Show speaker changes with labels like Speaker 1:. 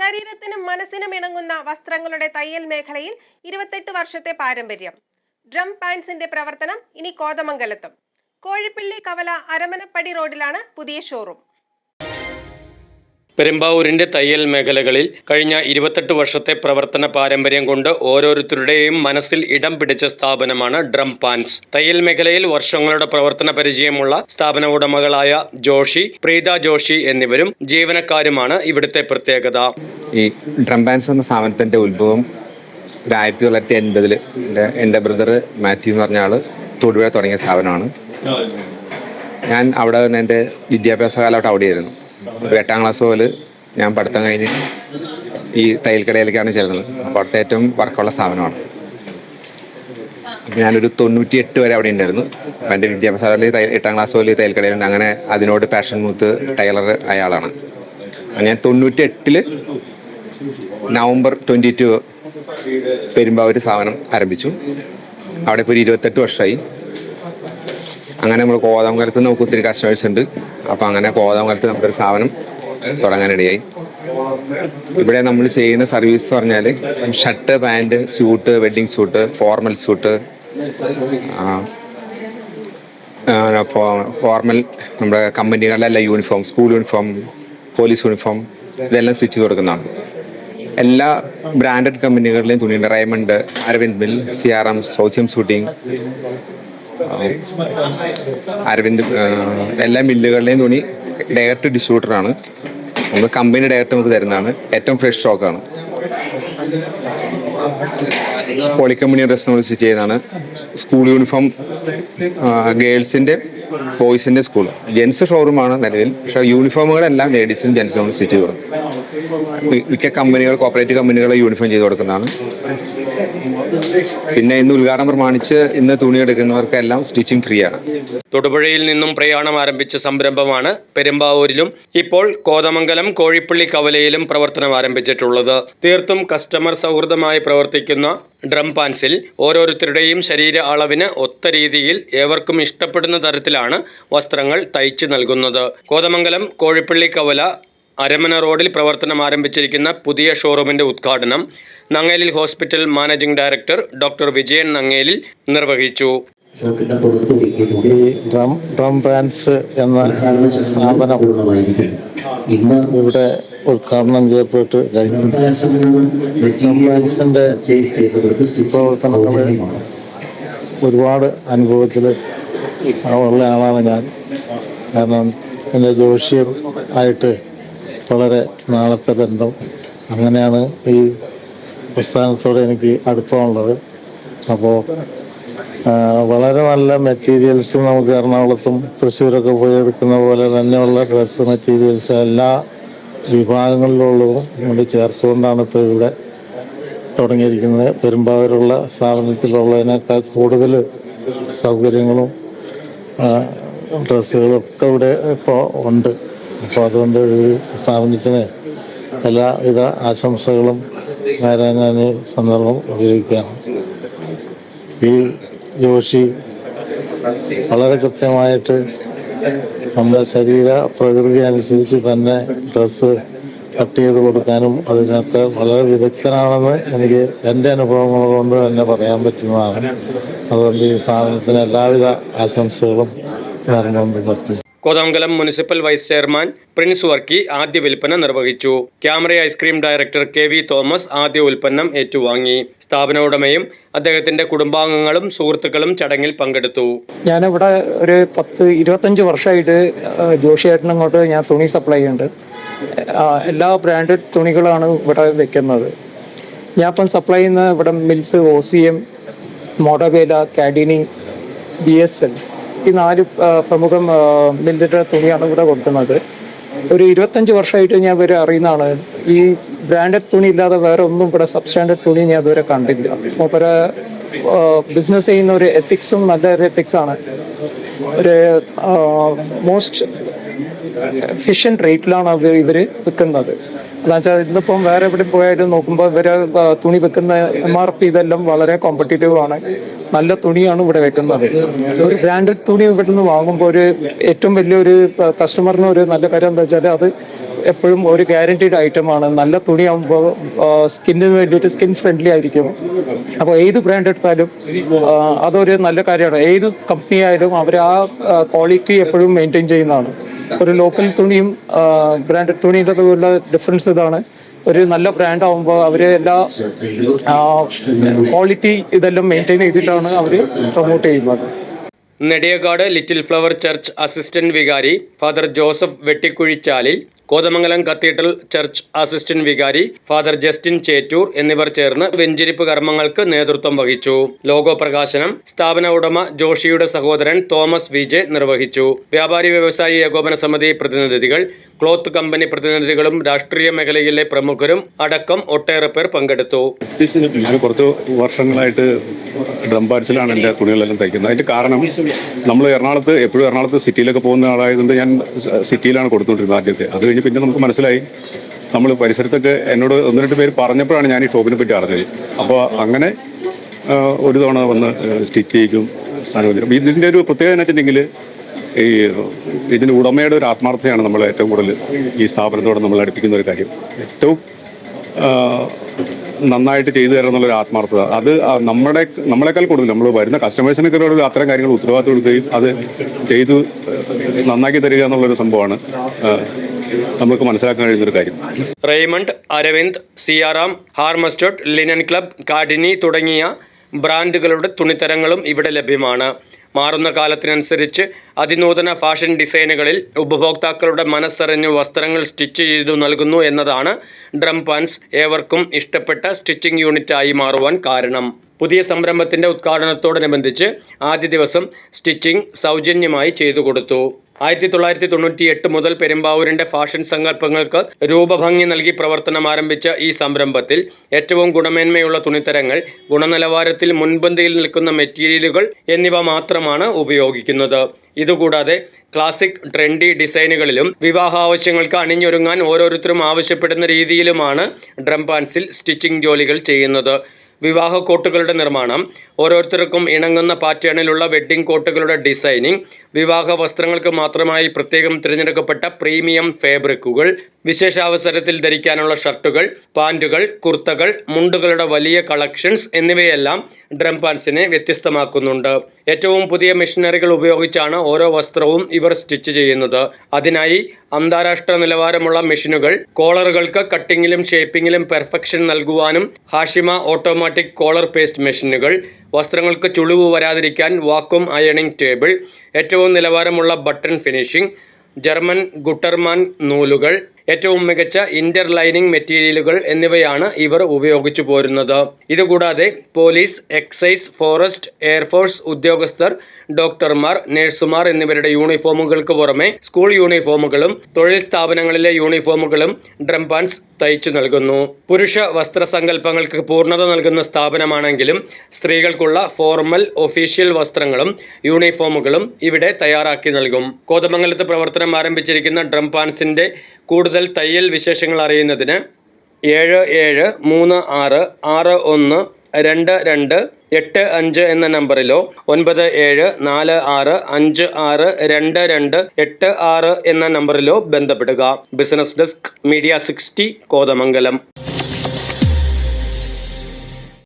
Speaker 1: ശരീരത്തിനും മനസ്സിനും ഇണങ്ങുന്ന വസ്ത്രങ്ങളുടെ തയ്യൽ മേഖലയിൽ ഇരുപത്തെട്ട് വർഷത്തെ പാരമ്പര്യം. ഡ്രം പാൻസിന്റെ പ്രവർത്തനം ഇനി കോതമംഗലത്തും. കോഴിപ്പിള്ളി കവല അരമനപ്പടി റോഡിലാണ് പുതിയ ഷോറൂം.
Speaker 2: പെരുമ്പാവൂരിന്റെ തയ്യൽ മേഖലകളിൽ കഴിഞ്ഞ ഇരുപത്തെട്ട് വർഷത്തെ പ്രവർത്തന പാരമ്പര്യം കൊണ്ട് ഓരോരുത്തരുടെയും മനസ്സിൽ ഇടം പിടിച്ച സ്ഥാപനമാണ് ഡ്രം പാൻസ്. തയ്യൽ മേഖലയിൽ വർഷങ്ങളുടെ പ്രവർത്തന പരിചയമുള്ള സ്ഥാപന ഉടമകളായ ജോഷി പ്രീത ജോഷി എന്നിവരും ജീവനക്കാരുമാണ് ഇവിടുത്തെ പ്രത്യേകത.
Speaker 3: ഈ ഡ്രം പാൻസ് എന്ന സ്ഥാപനത്തിന്റെ ഉത്ഭവം ആയിരത്തി തൊള്ളായിരത്തി എൺപതിൽ എന്റെ ബ്രദർ മാത്യു എന്ന് പറഞ്ഞ ആൾ തൊടുപുഴ തുടങ്ങിയ സ്ഥാപനമാണ്. ഞാൻ അവിടെ നിന്ന് എന്റെ വിദ്യാഭ്യാസ കാലഘട്ടം അവിടെയായിരുന്നു. ഒരു എട്ടാം ക്ലാസ് മുതൽ ഞാൻ പഠിത്തം കഴിഞ്ഞ് ഈ തയ്യൽ കടയിലേക്കാണ് ചേർന്നത്. അപ്പോൾ അവിടുത്തെ ഏറ്റവും വർക്കുള്ള സ്ഥാപനമാണ്. ഞാനൊരു തൊണ്ണൂറ്റി എട്ട് വരെ അവിടെ ഉണ്ടായിരുന്നു. അപ്പം എന്റെ വിദ്യാഭ്യാസ എട്ടാം ക്ലാസ് മുതൽ തയ്യൽ കടയിലുണ്ട് അങ്ങനെ അതിനോട് പാഷൻ മൂത്ത് ടൈലർ അയാളാണ്. ഞാൻ തൊണ്ണൂറ്റി എട്ടിൽ നവംബർ ട്വന്റി ടു പെരുമ്പാവൂർ സ്ഥാപനം ആരംഭിച്ചു. അവിടെ ഇപ്പോൾ ഒരു ഇരുപത്തെട്ട് വർഷമായി. അങ്ങനെ നമ്മൾ കോതമംഗലത്ത് നമുക്ക് ഒത്തിരി കസ്റ്റമേഴ്സ് ഉണ്ട്. അപ്പോൾ അങ്ങനെ കോതമംഗലത്ത് നമുക്കൊരു സ്ഥാപനം തുടങ്ങാനിടയായി ഇവിടെ നമ്മൾ ചെയ്യുന്ന സർവീസ് പറഞ്ഞാൽ shirt pant suit wedding suit formal suit formal നമ്മുടെ കമ്പനികളിലെല്ലാം uniform school uniform police uniform ഇതെല്ലാം സ്റ്റിച്ച് കൊടുക്കുന്നതാണ്. എല്ലാ ബ്രാൻഡഡ് കമ്പനികളിലെയും തുണിയുണ്ട്. റൈമണ്ട് അരവിന്ദ് മിൽ സിയാറം സോസിയം ഷൂട്ടിംഗ് അരവിന്ദ് എല്ലാ മില്ലുകളിലെയും തുണി ഡയറക്റ്റ് ഡിസ്ട്രിബ്യൂട്ടറാണ് നമ്മൾ കമ്പനി ഡയറക്റ്റ് നമുക്ക് തരുന്നതാണ്. ഏറ്റവും ഫ്രഷ് സ്റ്റോക്കാണ് പോളിക്കമ്പനി ഡ്രസ് നമ്മൾ സ്റ്റിച്ച് ചെയ്യുന്നതാണ് സ്കൂൾ യൂണിഫോം ഗേൾസിന്റെ ബോയ്സിന്റെ സ്കൂൾ. ജെൻസ് ഷോറൂമാണ് നിലവിൽ. പക്ഷേ യൂണിഫോമുകളെല്ലാം ലേഡീസും ജെൻസും സ്റ്റിച്ച് ചെയ്ത് മിക്ക കമ്പനികൾ കോപ്പറേറ്റീവ് കമ്പനികൾ യൂണിഫോം ചെയ്ത് കൊടുക്കുന്നതാണ്. പിന്നെ ഇന്ന് ഉദ്ഘാടനം പ്രമാണിച്ച് ഇന്ന് തുണിയെടുക്കുന്നവർക്കെല്ലാം സ്റ്റിച്ചിങ് ഫ്രീ ആണ്
Speaker 2: തൊടുപുഴയിൽ നിന്നും പ്രയാണം ആരംഭിച്ച സംരംഭമാണ് പെരുമ്പാവൂരിലും ഇപ്പോൾ കോതമംഗലം കോഴിപ്പള്ളി കവലയിലും പ്രവർത്തനം ആരംഭിച്ചിട്ടുള്ളത്. തീർത്തും കസ്റ്റമർ സൗഹൃദമായി പ്രവർത്തിക്കുന്ന ഡ്രം പാൻസിൽ ഓരോരുത്തരുടെയും ശരീര അളവിന് ഒത്ത രീതിയിൽ ഏവർക്കും ഇഷ്ടപ്പെടുന്ന തരത്തിലാണ് വസ്ത്രങ്ങൾ തയ്ച്ചു നൽകുന്നത്. കോതമംഗലം കോഴിപ്പള്ളി കവല അരമന റോഡിൽ പ്രവർത്തനം ആരംഭിച്ചിരിക്കുന്ന പുതിയ ഷോറൂമിന്റെ ഉദ്ഘാടനം Nangelil hospital managing director doctor Vijayan Nangelil നിർവഹിച്ചു.
Speaker 4: ഈ ഡ്രം ഡ്രം ബാൻഡ്സ് എന്ന സ്ഥാപനം ഇവിടെ ഉദ്ഘാടനം ചെയ്യപ്പെട്ട് കഴിഞ്ഞു. ഡ്രം ബാൻഡ്സിന്റെ പ്രവർത്തനങ്ങൾ ഒരുപാട് അനുഭവത്തിൽ ഉള്ള ആളാണ് ഞാൻ. കാരണം എന്റെ ജോഷ്യം ആയിട്ട് വളരെ നാളത്തെ ബന്ധം. അങ്ങനെയാണ് ഈ പ്രസ്ഥാനത്തോടെ എനിക്ക് അടുപ്പമുള്ളത്. അപ്പോൾ വളരെ നല്ല മെറ്റീരിയൽസ് നമുക്ക് എറണാകുളത്തും തൃശ്ശൂരൊക്കെ പോയി എടുക്കുന്ന പോലെ തന്നെയുള്ള ഡ്രസ്സ് മെറ്റീരിയൽസ് എല്ലാ വിഭാഗങ്ങളിലുള്ളതും കൊണ്ട് ചേർത്തുകൊണ്ടാണ് ഇപ്പോൾ ഇവിടെ തുടങ്ങിയിരിക്കുന്നത്. പെരുമ്പാവൂരുള്ള സ്ഥാപനത്തിലുള്ളതിനേക്കാൾ കൂടുതൽ സൗകര്യങ്ങളും ആ, ഡ്രസ്സുകളും ഒക്കെ ഇവിടെ ഇപ്പോൾ ഉണ്ട്. അപ്പോൾ അതുകൊണ്ട് ഈ സ്ഥാപനത്തിന് എല്ലാവിധ ആശംസകളും നേരാൻ ഞാൻ ഈ സന്ദർഭം ഉപയോഗിക്കുകയാണ്. ഈ ജോഷി വളരെ കൃത്യമായിട്ട് നമ്മുടെ ശരീര പ്രകൃതി അനുസരിച്ച് തന്നെ ഡ്രസ്സ് കട്ട് ചെയ്ത് കൊടുക്കാനും അതിനകത്ത് വളരെ വിദഗ്ധനാണെന്ന് എനിക്ക് എന്റെ അനുഭവങ്ങൾ കൊണ്ട് തന്നെ പറയാൻ പറ്റുന്നതാണ്. അതുകൊണ്ട് ഈ സ്ഥാപനത്തിന് എല്ലാവിധ ആശംസകളും നേർന്നുകൊണ്ട് നിർത്തി
Speaker 2: Kothamangalam municipal vice chairman Prince Varkey ആദ്യ വിൽപ്പന നിർവഹിച്ചു. Camera ice cream director K V Thomas ആദ്യ ഉൽപ്പന്നം ഏറ്റുവാങ്ങി. സ്ഥാപന ഉടമയും അദ്ദേഹത്തിന്റെ കുടുംബാംഗങ്ങളും സുഹൃത്തുക്കളും ചടങ്ങിൽ പങ്കെടുത്തു.
Speaker 5: ഞാനിവിടെ ഒരു പത്ത് ഇരുപത്തഞ്ച് വർഷമായിട്ട് ജോഷിയേട്ടൻ അങ്ങോട്ട് ഞാൻ തുണി സപ്ലൈ ചെയ്യുന്നുണ്ട്. എല്ലാ ബ്രാൻഡഡ് തുണികളാണ് ഇവിടെ വെക്കുന്നത്. ഞാൻ ഇപ്പം സപ്ലൈ ചെയ്യുന്ന ഇവിടെ മിൽസ് ഓ സി എം മോഡവേല കാഡിനി ബി എസ് എൽ ഈ നാല് പ്രമുഖ മില്ലിന്റെ തുണിയാണ് ഇവിടെ കൊടുക്കുന്നത് ഒരു ഇരുപത്തഞ്ച് വർഷമായിട്ട് ഞാൻ ഇവരെ അറിയുന്നതാണ്. ഈ ബ്രാൻഡഡ് തുണി ഇല്ലാതെ വേറെ ഒന്നും ഇവിടെ സബ്സ്റ്റാൻഡേർഡ് തുണി ഞാൻ ഇതുവരെ കണ്ടില്ല. മൂപ്പര് ബിസിനസ് ചെയ്യുന്ന ഒരു എത്തിക്സും നല്ല ഒരു എത്തിക്സാണ് ഒരു മോസ്റ്റ് എഫിഷ്യന്റ് റേറ്റിലാണ് ഇവർ വിൽക്കുന്നത്. എന്താ വെച്ചാൽ ഇന്നിപ്പം വേറെ എവിടെ പോയാലും നോക്കുമ്പോൾ ഇവർ തുണി വെക്കുന്ന എം ആർ പി ഇതെല്ലാം വളരെ കോമ്പറ്റീറ്റീവ് ആണ്. നല്ല തുണിയാണ് ഇവിടെ വെക്കുന്നത്. ഒരു ബ്രാൻഡഡ് തുണി ഇവിടെ നിന്ന് വാങ്ങുമ്പോൾ ഒരു ഏറ്റവും വലിയൊരു കസ്റ്റമറിന് ഒരു നല്ല കാര്യം എന്താ വെച്ചാൽ അത് എപ്പോഴും ഒരു ഗ്യാരണ്ടീഡ് ആണ്. നല്ല തുണിയാകുമ്പോൾ സ്കിന്നിന് വേണ്ടിയിട്ട് സ്കിൻ ഫ്രണ്ട്ലി ആയിരിക്കും. അപ്പോൾ ഏത് ബ്രാൻഡ് എടുത്താലും അതൊരു നല്ല കാര്യമാണ്. ഏത് കമ്പനി ആയാലും അവർ ആ ക്വാളിറ്റി എപ്പോഴും മെയിന്റെയിൻ ചെയ്യുന്നതാണ്. ഒരു ലോക്കൽ തുണിയും ബ്രാൻഡ് തുണിയുടെ തമ്മിലുള്ള ഡിഫറൻസ് ഇതാണ്. ഒരു നല്ല ബ്രാൻഡ് ആകുമ്പോൾ അവർ എല്ലാ ക്വാളിറ്റി ഇതെല്ലാം മെയിന്റെയിൻ ചെയ്തിട്ടാണ് അവർ പ്രൊമോട്ട് ചെയ്യുന്നത്.
Speaker 2: Nediyakad little flower church assistant വികാരി father Joseph Vettikuzhichalil Kothamangalam cathedral church assistant വികാരി ഫാദർ ജസ്റ്റിൻ ചേറ്റൂർ എന്നിവർ ചേർന്ന് വെഞ്ചിരിപ്പ് കർമ്മങ്ങൾക്ക് നേതൃത്വം വഹിച്ചു. ലോഗോ പ്രകാശനം സ്ഥാപന ഉടമ ജോഷിയുടെ സഹോദരൻ തോമസ് വിജെ നിർവഹിച്ചു. വ്യാപാരി വ്യവസായി ഏകോപന സമിതി പ്രതിനിധികൾ ക്ലോത്ത് കമ്പനി പ്രതിനിധികളും രാഷ്ട്രീയ മേഖലയിലെ പ്രമുഖരും അടക്കം ഒട്ടേറെ പേർ പങ്കെടുത്തു.
Speaker 6: കുറച്ച് വർഷങ്ങളായിട്ട് ഡ്രം പാഡ്സിലാണ് എന്റെ തുണികളെല്ലാം തയ്ക്കുന്നത്. അതിന്റെ കാരണം നമ്മൾ എറണാകുളത്ത് എപ്പോഴും എറണാകുളത്ത് സിറ്റിയിലൊക്കെ പോകുന്ന ആളായതുകൊണ്ട് ഞാൻ സിറ്റിയിലാണ് കൊടുത്തുകൊണ്ടിരുന്നത് ആദ്യത്തെ അത് കഴിഞ്ഞ് പിന്നെ നമുക്ക് മനസ്സിലായി. നമ്മൾ പരിസരത്തൊക്കെ എന്നോട് ഒന്ന് രണ്ട് പേര് പറഞ്ഞപ്പോഴാണ് ഞാൻ ഈ ഷോപ്പിനെ പറ്റി അറിഞ്ഞത്. അപ്പോൾ അങ്ങനെ ഒരു തവണ വന്ന് സ്റ്റിച്ച് ചെയ്യിക്കും സ്ഥാനം ഇതിന്റെ ഒരു പ്രത്യേകത എന്ന് വെച്ചിട്ടുണ്ടെങ്കിൽ ഈ ഇതിന്റെ ഉടമയുടെ ഒരു ആത്മാർത്ഥതയാണ് നമ്മൾ ഏറ്റവും കൂടുതൽ ഈ സ്ഥാപനത്തോട് നമ്മൾ അടുപ്പിക്കുന്ന ഒരു കാര്യം. ഏറ്റവും നന്നായിട്ട് ചെയ്തു തരണം എന്നുള്ളൊരു ആത്മാർത്ഥത. അത് നമ്മുടെ നമ്മളെക്കാൾ കൂടുതൽ നമ്മൾ വരുന്ന കസ്റ്റമേഴ്സിനൊക്കെ ഒരു അത്തരം കാര്യങ്ങൾ ഉത്തരവാദിത്വം എടുക്കുകയും അത് ചെയ്തു നന്നാക്കി തരിക എന്നുള്ളൊരു സംഭവമാണ് നമുക്ക് മനസ്സിലാക്കാൻ കഴിയുന്നൊരു കാര്യം.
Speaker 2: റെയ്മണ്ട് അരവിന്ദ് സിയാറാം ഹാർമസ്റ്റോട്ട് ലിനൻ ക്ലബ് കാഡിനി തുടങ്ങിയ ബ്രാൻഡുകളുടെ തുണിത്തരങ്ങളും ഇവിടെ ലഭ്യമാണ്. മാറുന്ന കാലത്തിനനുസരിച്ച് അതിനൂതന ഫാഷൻ ഡിസൈനുകളിൽ ഉപഭോക്താക്കളുടെ മനസ്സറിഞ്ഞ് വസ്ത്രങ്ങൾ സ്റ്റിച്ച് ചെയ്തു നൽകുന്നു എന്നതാണ് ഡ്രം പാൻസ് ഏവർക്കും ഇഷ്ടപ്പെട്ട സ്റ്റിച്ചിങ് യൂണിറ്റായി മാറുവാൻ കാരണം. പുതിയ സംരംഭത്തിന്റെ ഉദ്ഘാടനത്തോടനുബന്ധിച്ച് ആദ്യ ദിവസം സ്റ്റിച്ചിങ് സൗജന്യമായി ചെയ്തു കൊടുത്തു. ആയിരത്തി തൊള്ളായിരത്തി തൊണ്ണൂറ്റി എട്ട് മുതൽ പെരുമ്പാവൂരിന്റെ ഫാഷൻ സങ്കല്പങ്ങൾക്ക് രൂപഭംഗി നൽകി പ്രവർത്തനം ആരംഭിച്ച ഈ സംരംഭത്തിൽ ഏറ്റവും ഗുണമേന്മയുള്ള തുണിത്തരങ്ങൾ ഗുണനിലവാരത്തിൽ മുൻപന്തിയിൽ നിൽക്കുന്ന മെറ്റീരിയലുകൾ എന്നിവ മാത്രമാണ് ഉപയോഗിക്കുന്നത്. ഇതുകൂടാതെ ക്ലാസിക് ട്രെൻഡി ഡിസൈനുകളിലും വിവാഹ ആവശ്യങ്ങൾക്ക് അണിഞ്ഞൊരുങ്ങാൻ ഓരോരുത്തരും ആവശ്യപ്പെടുന്ന രീതിയിലുമാണ് ഡ്രം പാൻസിൽ സ്റ്റിച്ചിങ് ജോലികൾ ചെയ്യുന്നത്. വിവാഹ കോട്ടുകളുടെ നിർമ്മാണം. ഓരോരുത്തർക്കും ഇണങ്ങുന്ന പാറ്റേണിലുള്ള വെഡ്ഡിംഗ് കോട്ടുകളുടെ ഡിസൈനിങ്. വിവാഹ വസ്ത്രങ്ങൾക്ക് മാത്രമായി പ്രത്യേകം തിരഞ്ഞെടുക്കപ്പെട്ട പ്രീമിയം ഫാബ്രിക്കുകൾ. വിശേഷാവസരത്തിൽ ധരിക്കാനുള്ള ഷർട്ടുകൾ പാന്റുകൾ കുർത്തകൾ മുണ്ടുകളുടെ വലിയ കളക്ഷൻസ് എന്നിവയെല്ലാം ഡ്രം പാൻസിനെ വ്യത്യസ്തമാക്കുന്നുണ്ട്. ഏറ്റവും പുതിയ മെഷീനറികൾ ഉപയോഗിച്ചാണ് ഓരോ വസ്ത്രവും ഇവർ സ്റ്റിച്ച് ചെയ്യുന്നത്. അതിനായി അന്താരാഷ്ട്ര നിലവാരമുള്ള മെഷീനുകൾ കോളറുകൾക്ക് കട്ടിങ്ങിലും ഷേപ്പിങ്ങിലും പെർഫെക്ഷൻ നൽകുവാനും ഹാഷിമ ഓട്ടോമാറ്റിക് കോളർ പേസ്റ്റ് മെഷീനുകൾ വസ്ത്രങ്ങൾക്ക് ചുളിവ് വരാതിരിക്കാൻ വാക്വം അയണിംഗ് ടേബിൾ ഏറ്റവും നിലവാരമുള്ള ബട്ടൺ ഫിനിഷിംഗ് ജർമ്മൻ ഗുട്ടർമാൻ നൂലുകൾ ഏറ്റവും മികച്ച ഇന്റർ ലൈനിങ് മെറ്റീരിയലുകൾ എന്നിവയാണ് ഇവർ ഉപയോഗിച്ചു പോരുന്നത്. ഇതുകൂടാതെ പോലീസ് എക്സൈസ് ഫോറസ്റ്റ് എയർഫോഴ്സ് ഉദ്യോഗസ്ഥർ ഡോക്ടർമാർ നഴ്സുമാർ എന്നിവരുടെ യൂണിഫോമുകൾക്ക് പുറമെ സ്കൂൾ യൂണിഫോമുകളും തൊഴിൽ സ്ഥാപനങ്ങളിലെ യൂണിഫോമുകളും ഡ്രം പാൻസ് തയ്ച്ചു നൽകുന്നു. പുരുഷ വസ്ത്രസങ്കല്പങ്ങൾക്ക് പൂർണത നൽകുന്ന സ്ഥാപനമാണെങ്കിലും സ്ത്രീകൾക്കുള്ള ഫോർമൽ ഒഫീഷ്യൽ വസ്ത്രങ്ങളും യൂണിഫോമുകളും ഇവിടെ തയ്യാറാക്കി നൽകും. കോതമംഗലത്ത് പ്രവർത്തനം ആരംഭിച്ചിരിക്കുന്ന ഡ്രം പാൻസിന്റെ തയ്യൽ വിശേഷങ്ങൾ അറിയുന്നതിന് ഏഴ് ഏഴ് മൂന്ന് ആറ് ആറ് ഒന്ന് രണ്ട് രണ്ട് എട്ട് അഞ്ച് എന്ന നമ്പറിലോ ഒൻപത് ഏഴ് നാല് ആറ് അഞ്ച് ആറ് രണ്ട് രണ്ട് എട്ട് ആറ് എന്ന നമ്പറിലോ ബന്ധപ്പെടുക. Business desk media sixty Kothamangalam.